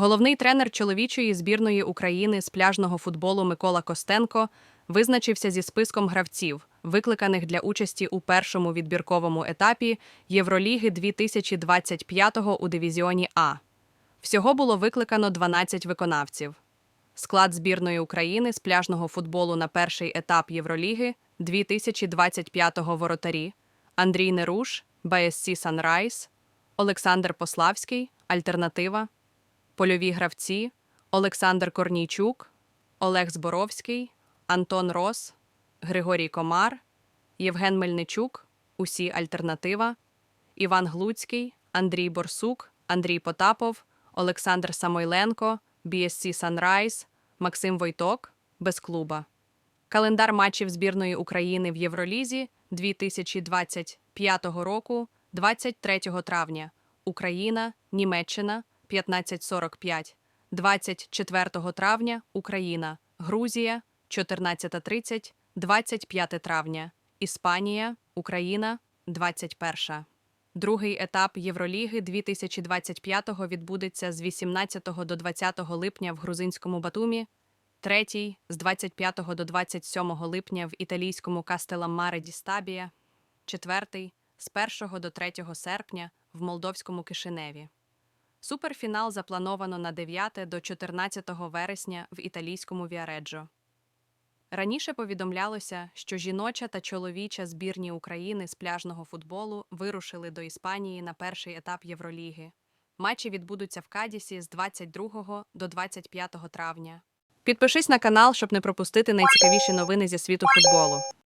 Головний тренер чоловічої збірної України з пляжного футболу Микола Костенко визначився зі списком гравців, викликаних для участі у першому відбірковому етапі Євроліги 2025 у дивізіоні А. Всього було викликано 12 виконавців. Склад збірної України з пляжного футболу на перший етап Євроліги 2025 воротарі Андрій Неруш, БСC Санрайз, Олександр Пославський, Альтернатива, польові гравці Олександр Корнійчук, Олег Зборовський, Антон Рос, Григорій Комар, Євген Мельничук, Усі Альтернатива, Іван Глуцький, Андрій Борсук, Андрій Потапов, Олександр Самойленко, BSC Санрайз, Максим Войток, без клуба. Календар матчів збірної України в Євролізі 2025 року 23 травня. Україна, Німеччина 15.45. 24 травня Україна, Грузія 14.30, 25 травня. Іспанія, Україна 21. Другий етап Євроліги 2025 відбудеться з 18 до 20 липня в грузинському Батумі, третій з 25 до 27 липня в італійському Кастеламаре ді Стабія, четвертий з 1 до 3 серпня в молдовському Кишиневі. Суперфінал заплановано на 9 до 14 вересня в італійському Віареджо. Раніше повідомлялося, що жіноча та чоловіча збірні України з пляжного футболу вирушили до Іспанії на перший етап Євроліги. Матчі відбудуться в Кадісі з 22 до 25 травня. Підпишись на канал, щоб не пропустити найцікавіші новини зі світу футболу.